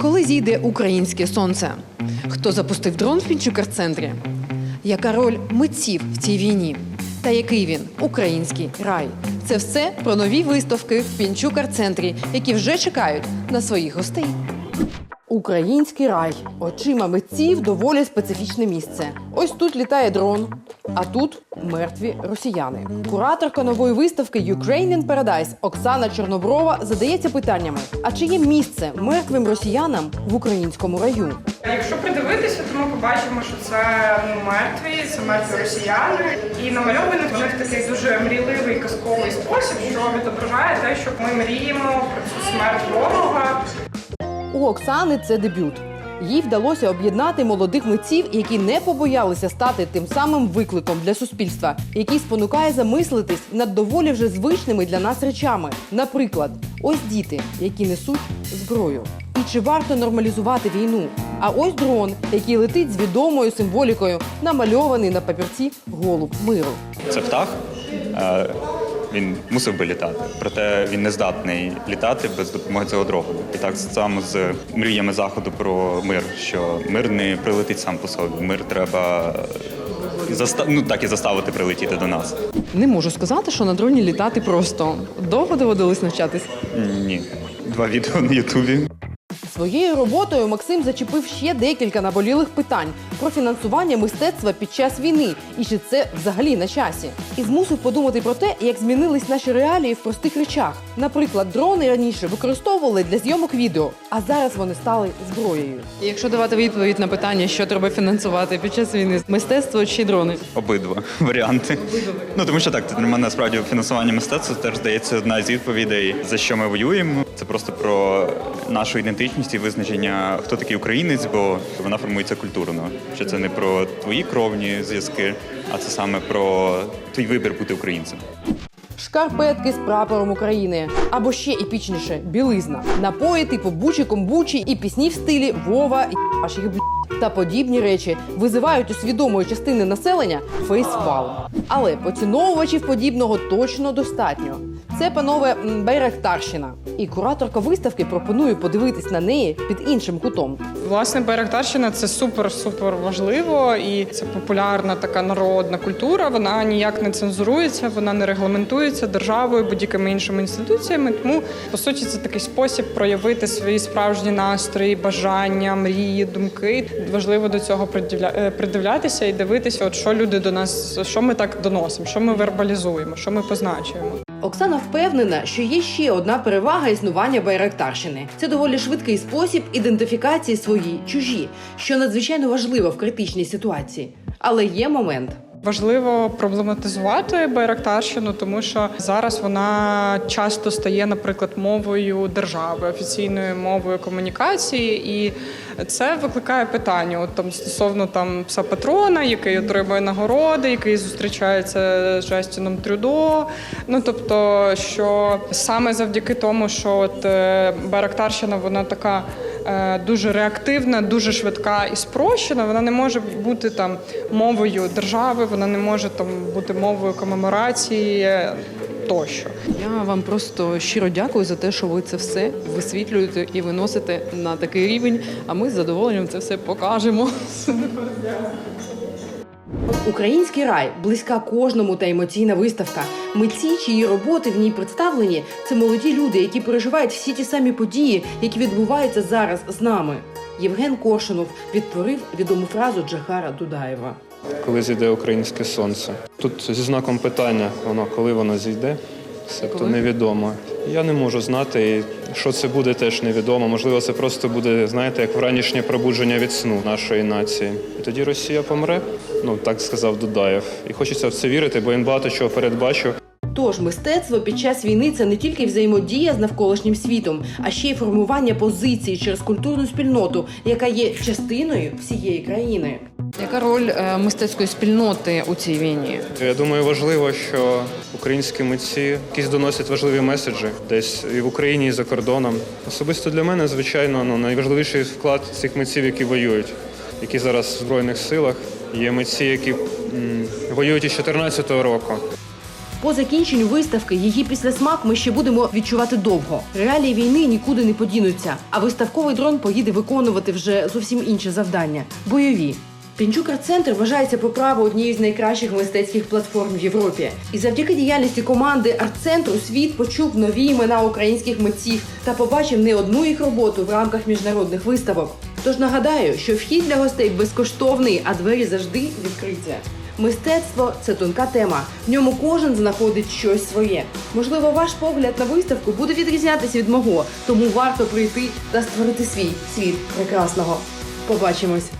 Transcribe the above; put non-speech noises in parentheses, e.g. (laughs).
Коли зійде українське сонце? Хто запустив дрон в Пінчукар-центрі? Яка роль митців в цій війні? Та який він український рай? Це все про нові виставки в Пінчукар-центрі, які вже чекають на своїх гостей. Український рай очима митців доволі специфічне місце. Ось тут літає дрон, а тут мертві росіяни. Кураторка нової виставки Ukraine in Paradise Оксана Чорноброва задається питаннями: а чи є місце мертвим росіянам в українському раю? Якщо придивитися, то ми побачимо, що це ну, мертві, це мертві росіяни, і намальовані в такий дуже мрійливий казковий спосіб, що відображає те, що ми мріємо про цю смерть ворога. У Оксани це дебют. Їй вдалося об'єднати молодих митців, які не побоялися стати тим самим викликом для суспільства, який спонукає замислитись над доволі вже звичними для нас речами. Наприклад, ось діти, які несуть зброю. І чи варто нормалізувати війну? А ось дрон, який летить з відомою символікою, намальований на папірці голуб миру. Це птах. Е, Він мусив би літати, проте він не здатний літати без допомоги цього дрону. І так само з мріями заходу про мир, що мир не прилетить сам по собі. Мир треба заста... ну, так і заставити прилетіти до нас. Не можу сказати, що на дроні літати просто довго доводилось навчатись. Ні. Два відео на Ютубі. Своєю роботою Максим зачепив ще декілька наболілих питань про фінансування мистецтва під час війни і чи це взагалі на часі. І змусив подумати про те, як змінились наші реалії в простих речах. Наприклад, дрони раніше використовували для зйомок відео, а зараз вони стали зброєю. Якщо давати відповідь на питання, що треба фінансувати під час війни, мистецтво чи дрони? Обидва (laughs) варіанти. Ну тому що так, для мене насправді фінансування мистецтва теж здається одна з відповідей, за що ми воюємо. Це просто про нашу ідентичність і визначення, хто такий українець, бо вона формується культурно. Що це не про твої кровні зв'язки, а це саме про твій вибір бути українцем. Шкарпетки з прапором України або ще епічніше білизна, напої типу бучі комбучі і пісні в стилі Вова і ваших бл*** та подібні речі визивають у свідомої частини населення фейсвал. Але поціновувачів подібного точно достатньо. Це панове Байрактарщина. І кураторка виставки пропонує подивитись на неї під іншим кутом. Власне, Байрактарщина це супер супер важливо, і це популярна така народна культура. Вона ніяк не цензурується, вона не регламентується державою, будь-якими іншими інституціями. Тому по суті це такий спосіб проявити свої справжні настрої, бажання, мрії, думки. Важливо до цього е, придивлятися і дивитися, от що люди до нас, що ми так доносимо, що ми вербалізуємо, що ми позначуємо. Оксана впевнена, що є ще одна перевага існування Байрактарщини. Це доволі швидкий спосіб ідентифікації свої чужі, що надзвичайно важливо в критичній ситуації. Але є момент. Важливо проблематизувати байрактарщину, тому що зараз вона часто стає, наприклад, мовою держави, офіційною мовою комунікації, і це викликає питання. От там стосовно там пса патрона, який отримує нагороди, який зустрічається з Жестіном Трюдо. Ну тобто, що саме завдяки тому, що от е, байрактарщина, вона така дуже реактивна, дуже швидка і спрощена. Вона не може бути там мовою держави, вона не може там бути мовою комеморації е, тощо. Я вам просто щиро дякую за те, що ви це все висвітлюєте і виносите на такий рівень. А ми з задоволенням це все покажемо. Український рай близька кожному та емоційна виставка. Митці, чиї роботи в ній представлені, це молоді люди, які переживають всі ті самі події, які відбуваються зараз з нами. Євген Коршунов відтворив відому фразу Джахара Дудаєва. коли зійде українське сонце. Тут зі знаком питання, воно коли воно зійде, себто Коли? невідомо. Я не можу знати, що це буде, теж невідомо. Можливо, це просто буде, знаєте, як вранішнє пробудження від сну нашої нації. І тоді Росія помре, ну так сказав Дудаєв. І хочеться в це вірити, бо він багато чого передбачив. Тож мистецтво під час війни це не тільки взаємодія з навколишнім світом, а ще й формування позиції через культурну спільноту, яка є частиною всієї країни. Яка роль е, мистецької спільноти у цій війні? Я думаю, важливо, що українські митці якісь доносять важливі меседжі десь і в Україні, і за кордоном. Особисто для мене, звичайно, ну найважливіший вклад цих митців, які воюють, які зараз в збройних силах. Є митці, які м, воюють із 2014 року. По закінченню виставки її післясмак ми ще будемо відчувати довго. Реалії війни нікуди не подінуться, а виставковий дрон поїде виконувати вже зовсім інше завдання бойові. Пінчук арт-центр вважається по праву однією з найкращих мистецьких платформ в Європі. І завдяки діяльності команди арт-центру світ почув нові імена українських митців та побачив не одну їх роботу в рамках міжнародних виставок. Тож нагадаю, що вхід для гостей безкоштовний, а двері завжди відкриті. Мистецтво це тонка тема. В ньому кожен знаходить щось своє. Можливо, ваш погляд на виставку буде відрізнятися від мого, тому варто прийти та створити свій світ прекрасного. Побачимось.